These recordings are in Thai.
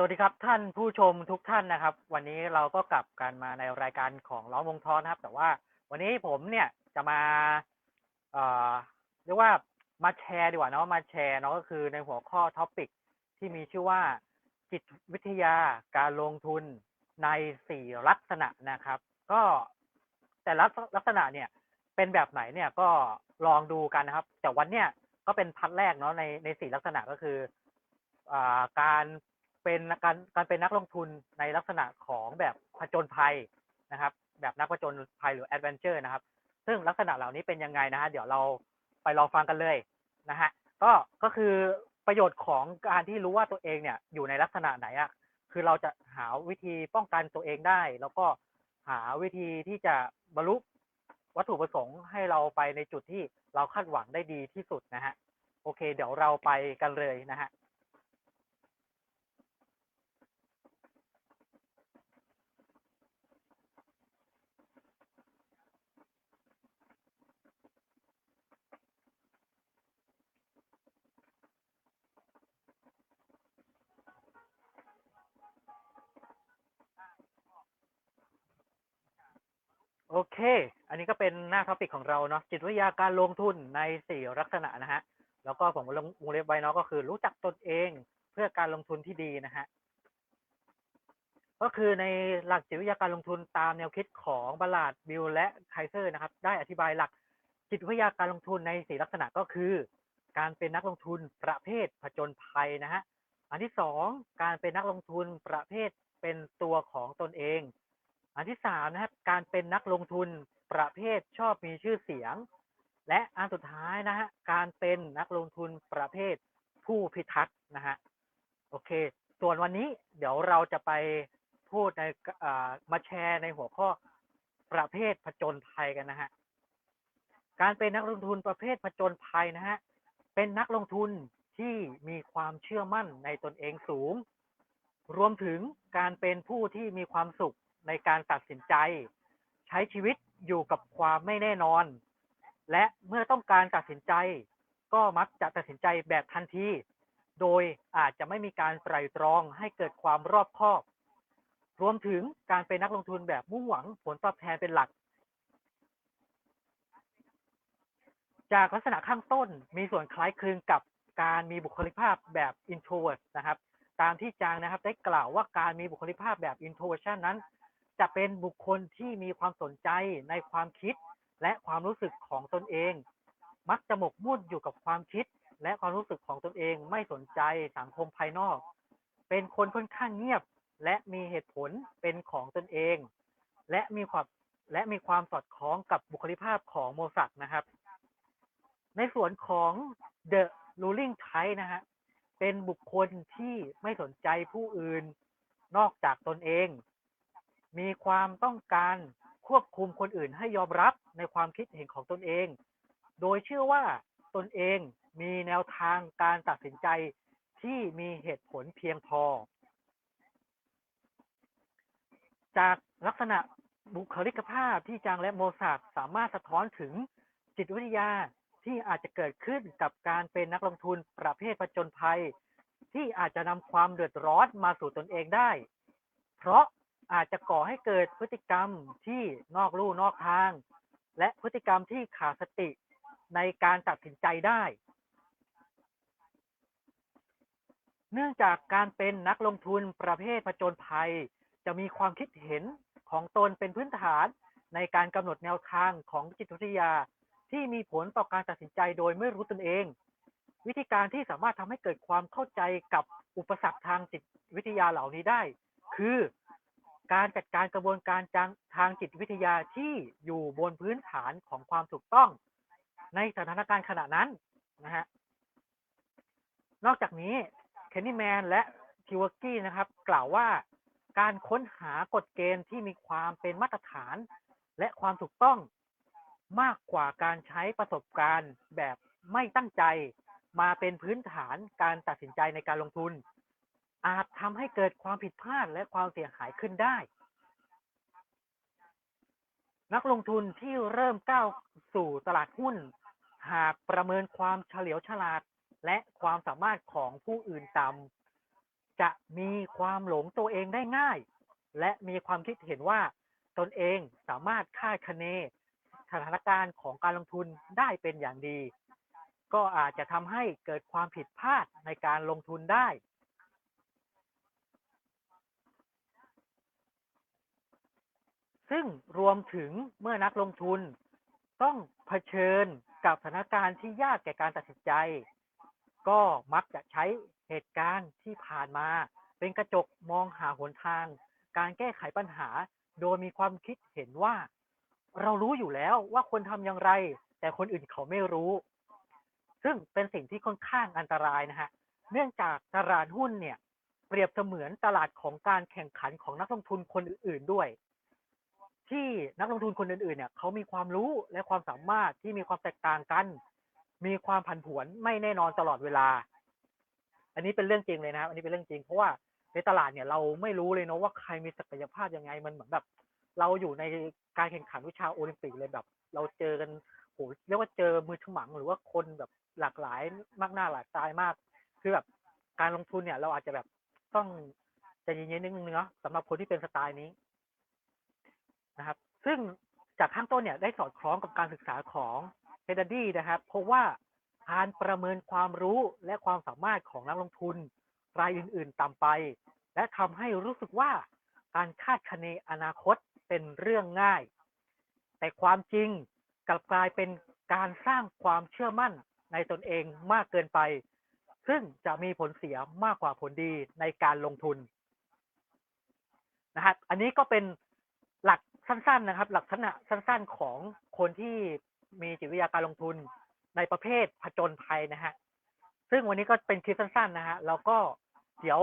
สวัสดีครับท่านผู้ชมทุกท่านนะครับ วันนี้เราก็กลับกันมาในรายการของล้อมวงทอนนะครับ แต่ว่าวันนี้ผมเนี่ยจะมาเอ่อเรียกว่ามาแชร์ดีกว่าเนาะมาแชร์เนาะก็คือในหัวข้อท็อปิกที่มีชื่อว่าจิตวิทยาการลงทุนในสี่ลักษณะนะครับ ก็แต่ละลักษณะเนี่ยเป็นแบบไหนเนี่ยก็ลองดูกันนะครับ แต่วันเนี้ยก็เป็นพัดแรกเนาะในในสี่ลักษณะก็คืออ่าการ เป็นการการเป็นนักลงทุนในลักษณะของแบบผจญภัยนะครับ แบบนักผจญภัยหรือแอดเวนเจอร์นะครับ ซึ่งลักษณะเหล่านี้เป็นยังไงนะฮะเดี๋ยวเราไปลองฟังกันเลยนะฮะก็ก็คือประโยชน์ของการที่รู้ว่าตัวเองเนี่ยอยู่ในลักษณะไหนอะคือเราจะหาวิธีป้องกันตัวเองได้ แล้วก็หาวิธีที่จะบรรลุวัตถุประสงค์ให้เราไปในจุดที่เราคาดหวังได้ดีที่สุดนะฮะโอเค เดี๋ยวเราไปกันเลยนะฮะ โอเค อันนี้ก็เป็นหน้าท็อปิกของเราเนาะจิตวิทยาการลงทุนในสี่ลักษณะนะฮะ แล้วก็ผมลงวงเล็บไว้เนาะก็คือรู้จักตนเองเพื่อการลงทุนที่ดีนะฮะ ก็คือในหลักจิตวิทยาการลงทุนตามแนวคิดของบาลาดบิลและไคเซอร์นะครับ ได้อธิบายหลักจิตวิทยาการลงทุนในสี่ลักษณะก็คือ การเป็นนักลงทุนประเภทผจญภัยนะฮะ อันที่สองการเป็นนักลงทุนประเภทเป็นตัวของตนเอง อันที่สามนะครับ การเป็นนักลงทุนประเภทชอบมีชื่อเสียง และอันสุดท้ายนะฮะการเป็นนักลงทุนประเภทผู้พิทักษ์นะฮะโอเค ส่วนวันนี้เดี๋ยวเราจะไปพูดในอ่ามาแชร์ในหัวข้อประเภทผจญภัยกันนะฮะการเป็นนักลงทุนประเภทผจญภัยนะฮะเป็นนักลงทุนที่มีความเชื่อมั่นในตนเองสูง รวมถึงการเป็นผู้ที่มีความสุข ในการตัดสินใจ ใช้ชีวิตอยู่กับความไม่แน่นอน และเมื่อต้องการตัดสินใจ ก็มักจะตัดสินใจแบบทันทีโดยอาจจะไม่มีการไตร่ตรองให้เกิดความรอบคอบ รวมถึงการเป็นนักลงทุนแบบมุ่งหวังผลตอบแทนเป็นหลัก จากลักษณะข้างต้นมีส่วนคล้ายคลึงกับการมีบุคลิกภาพแบบ introvert นะครับ ตามที่จางนะครับได้กล่าวว่าการมีบุคลิกภาพแบบ introversion นั้น จะเป็นบุคคลที่มีความสนใจในความคิดและความรู้สึกของตนเอง มักจะหมกมุ่นอยู่กับความคิด และความรู้สึกของตนเองไม่สนใจสังคมภายนอก เป็นคนค่อนข้างเงียบ และมีเหตุผลเป็นของตนเอง และมีความและมีความสอดคล้องกับบุคลิกภาพของโมซักนะครับ ในส่วนของ The Ruling Type นะฮะเป็นบุคคลที่ไม่สนใจผู้อื่นนอกจากตนเอง มีความต้องการควบคุมคนอื่นให้ยอมรับในความคิดเห็นของตนเอง โดยเชื่อว่าตนเองมีแนวทางการตัดสินใจที่มีเหตุผลเพียงพอ จากลักษณะบุคลิกภาพที่จางและโมซาร์ทสามารถสะท้อนถึงจิตวิทยาที่อาจจะเกิดขึ้นกับการเป็นนักลงทุนประเภทผจญภัย ที่อาจจะนำความเดือดร้อนมาสู่ตนเองได้ เพราะ อาจจะก่อให้เกิดพฤติกรรมที่นอกลู่นอกทาง และพฤติกรรมที่ขาดสติในการตัดสินใจได้ เนื่องจากการเป็นนักลงทุนประเภทผจญภัย จะมีความคิดเห็นของตนเป็นพื้นฐานในการกำหนดแนวทางของจิตวิทยา ที่มีผลต่อการตัดสินใจโดยไม่รู้ตนเอง วิธีการที่สามารถทำให้เกิดความเข้าใจกับอุปสรรคทางจิตวิทยาเหล่านี้ได้ คือ การจัดการกระบวนการทางจิตวิทยาที่อยู่บนพื้นฐานของความถูกต้องในสถานการณ์ขณะนั้นนะฮะ นอกจากนี้เคนนี่แมนและทิวกี้นะครับ กล่าวว่าการค้นหากฎเกณฑ์ที่มีความเป็นมาตรฐาน และความถูกต้องมากกว่าการใช้ประสบการณ์แบบไม่ตั้งใจมาเป็นพื้นฐานการตัดสินใจในการลงทุน อาจทำให้เกิดความผิดพลาดและความเสียหายขึ้นได้ นักลงทุนที่เริ่มก้าวสู่ตลาดหุ้น หากประเมินความเฉลียวฉลาดและความสามารถของผู้อื่นต่ำจะมีความหลงตัวเองได้ง่าย และมีความคิดเห็นว่าตนเองสามารถคาดคะเนสถานการณ์ของการลงทุนได้เป็นอย่างดี ก็อาจจะทำให้เกิดความผิดพลาดในการลงทุนได้ ซึ่งรวมถึงเมื่อนักลงทุน ต้องเผชิญกับสถานการณ์ที่ยากแก่การตัดสินใจ ก็มักจะใช้เหตุการณ์ที่ผ่านมา เป็นกระจกมองหาหนทาง การแก้ไขปัญหา โดยมีความคิดเห็นว่า เรารู้อยู่แล้วว่าคนทำอย่างไร แต่คนอื่นเขาไม่รู้ ซึ่งเป็นสิ่งที่ค่อนข้างอันตรายนะฮะเนื่องจากตลาดหุ้นเนี่ย เปรียบเสมือนตลาดของการแข่งขันของนักลงทุนคนอื่นๆด้วย ที่นักลงทุนคนอื่นๆเนี่ยเขามีความรู้และความสามารถที่มีความแตกต่างกัน มีความผันผวนไม่แน่นอนตลอดเวลา อันนี้เป็นเรื่องจริงเลยนะครับอันนี้เป็นเรื่องจริง เพราะว่าในตลาดเนี่ยเราไม่รู้เลยเนาะว่าใครมีศักยภาพยังไงมันเหมือนแบบ เราอยู่ในการแข่งขันวิชาโอลิมปิกเลยแบบ เราเจอกันโหเรียกว่าเจอมือฉมังหรือว่าคนแบบหลากหลายมากหน้าหลากตายมาก คือแบบการลงทุนเนี่ยเราอาจจะแบบต้องใจเย็นๆนิดนึงเนาะสำหรับคนที่เป็นสไตล์นี้ นะครับ ซึ่งจากข้างต้นเนี่ยได้สอดคล้องกับการศึกษาของเฮดดี้นะครับ เพราะว่าการประเมินความรู้และความสามารถของนักลงทุนรายอื่น ๆต่ำไป และทำให้รู้สึกว่าการคาดคะเนอนาคตเป็นเรื่องง่าย แต่ความจริงกลับกลายเป็นการสร้างความเชื่อมั่นในตนเองมากเกินไป ซึ่งจะมีผลเสียมากกว่าผลดีในการลงทุนนะครับอันนี้ก็เป็น สั้นๆนะครับ หลักษณะสั้นๆของคนที่มีจิตวิทยาการลงทุนในประเภทผจญภัยนะฮะซึ่งวันนี้ก็เป็นคลิปสั้นๆนะฮะแล้วก็เดี๋ยว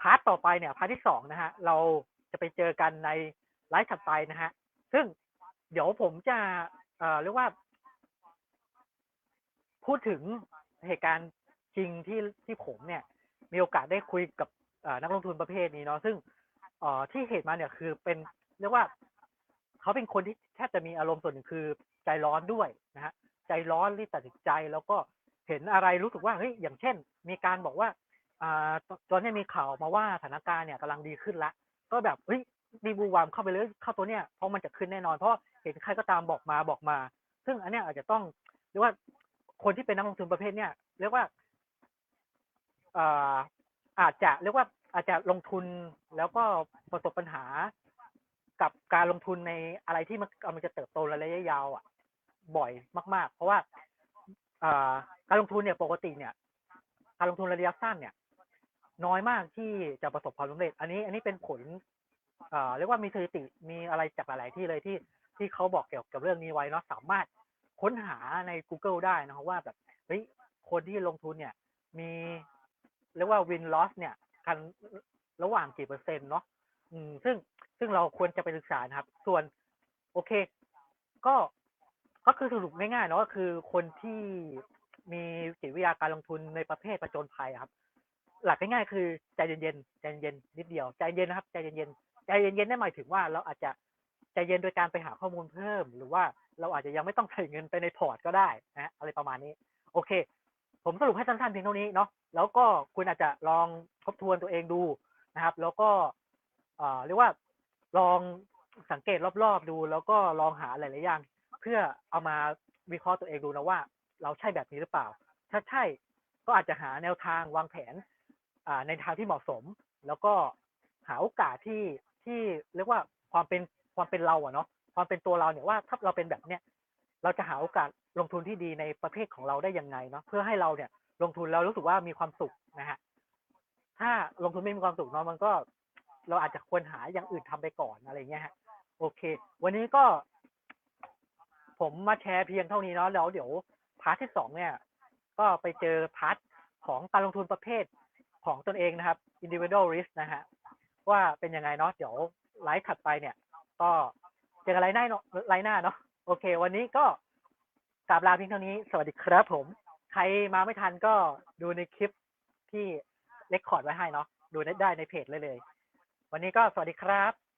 พาร์ทต่อไปเนี่ยพาร์ทที่สองนะฮะเราจะไปเจอกันในไลฟ์ถัดไปนะฮะซึ่งเดี๋ยวผมจะเอ่อเรียกว่า พูดถึงเหตุการณ์จริงที่ที่ผมเนี่ย มีโอกาสได้คุยกับนักลงทุนประเภทนี้เนาะซึ่งเอ่อที่เหตุมาเนี่ยคือเป็นเรียกว่า เขาเป็นคนที่แทบจะมีอารมณ์ส่วนหนึ่งคือใจร้อนด้วยนะฮะใจร้อนรีบตัดสินใจแล้วก็เห็นอะไรรู้สึกว่าเฮ้ยอย่างเช่น มีการบอกว่าอ่าตอนนี้มีข่าวมาว่าสถานการณ์เนี่ยกำลังดีขึ้นละก็แบบเฮ้ยดีบูวามเข้าไปเลยเข้าตัวเนี่ยเพราะมันจะขึ้นแน่นอนเพราะเห็นใครก็ตามบอกมาบอกมา ซึ่งอันเนี้ยอาจจะต้องเรียกว่าคนที่เป็นนักลงทุนประเภทเนี่ยเรียกว่าอ่าอาจจะเรียกว่าอาจจะลงทุนแล้วก็ประสบปัญหา กับการลงทุนในอะไรที่มันกำลังจะเติบโตระยะยาวอะบ่อยมาก ๆ เพราะว่าการลงทุนเนี่ยปกติเนี่ย การลงทุนระยะสั้นเนี่ย น้อยมากที่จะประสบความสำเร็จ อันนี้อันนี้เป็นผลเรียกว่ามีสถิติมีอะไรจากหลาย ๆ ที่เลยที่ที่เขาบอกเกี่ยวกับเรื่องนี้ไว้เนาะสามารถค้นหาใน Google ได้นะครับว่าแบบเฮ้ยคนที่ลงทุนเนี่ย มีเรียกว่า win loss เนี่ยกันระหว่างกี่เปอร์เซ็นต์เนาะอืมซึ่ง ซึ่งเราควรจะไปศึกษานะครับ ส่วนโอเค ก็ก็คือสรุปง่ายๆเนาะก็คือคนที่มีจิตวิทยาการลงทุนในประเภทประจนภัยครับ หลักง่ายๆคือใจเย็นๆใจเย็นนิดเดียวใจเย็นนะครับใจเย็นๆใจเย็นๆได้หมายถึงว่าเราอาจจะใจเย็นโดยการไปหาข้อมูลเพิ่ม หรือว่าเราอาจจะยังไม่ต้องใส่เงินไปในพอร์ตก็ได้นะอะไรประมาณนี้ โอเค ผมสรุปให้สั้นๆเพียงเท่านี้เนาะแล้วก็คุณอาจจะลองทบทวนตัวเองดูนะครับ แล้วก็เรียกว่า ลองสังเกตรอบๆดู แล้วก็ลองหาหลายๆอย่าง เพื่อเอามาวิเคราะห์ตัวเองดูนะว่า เราใช่แบบนี้หรือเปล่า ถ้าใช่ก็อาจจะหาแนวทางวางแผนในทางที่เหมาะสม แล้วก็หาโอกาสที่ที่เรียกว่าความเป็นความเป็นเราอะเนาะความเป็นตัวเราเนี่ยว่าถ้าเราเป็นแบบเนี้ยเราจะหาโอกาสลงทุนที่ดีในประเภทของเราได้ยังไงเนาะเพื่อให้เราเนี่ยลงทุนแล้วรู้สึกว่ามีความสุขนะฮะถ้าลงทุนไม่มีความสุขเนาะมันก็ เราอาจจะควรหาอย่างอื่นทำไปก่อนอะไรเงี้ยฮะโอเค วันนี้ก็ ผมมาแชร์เพียงเท่านี้เนาะแล้วเดี๋ยวพาร์ทที่สองเนี่ย ก็ไปเจอพาร์ทของการลงทุนประเภทของตนเองนะครับ individual risk นะฮะว่าเป็นยังไงเนาะเดี๋ยวไลฟ์ถัดไปเนี่ย ก็เจอกันไลฟ์หน้าเนาะไลฟ์หน้าเนาะโอเค วันนี้ก็กราบลาเพียงเท่านี้ สวัสดีครับผม ใครมาไม่ทันก็ดูในคลิปที่เล็กคอร์ดไว้ให้เนาะดูได้ในเพจเลยเลย วันนี้ก็สวัสดีครับ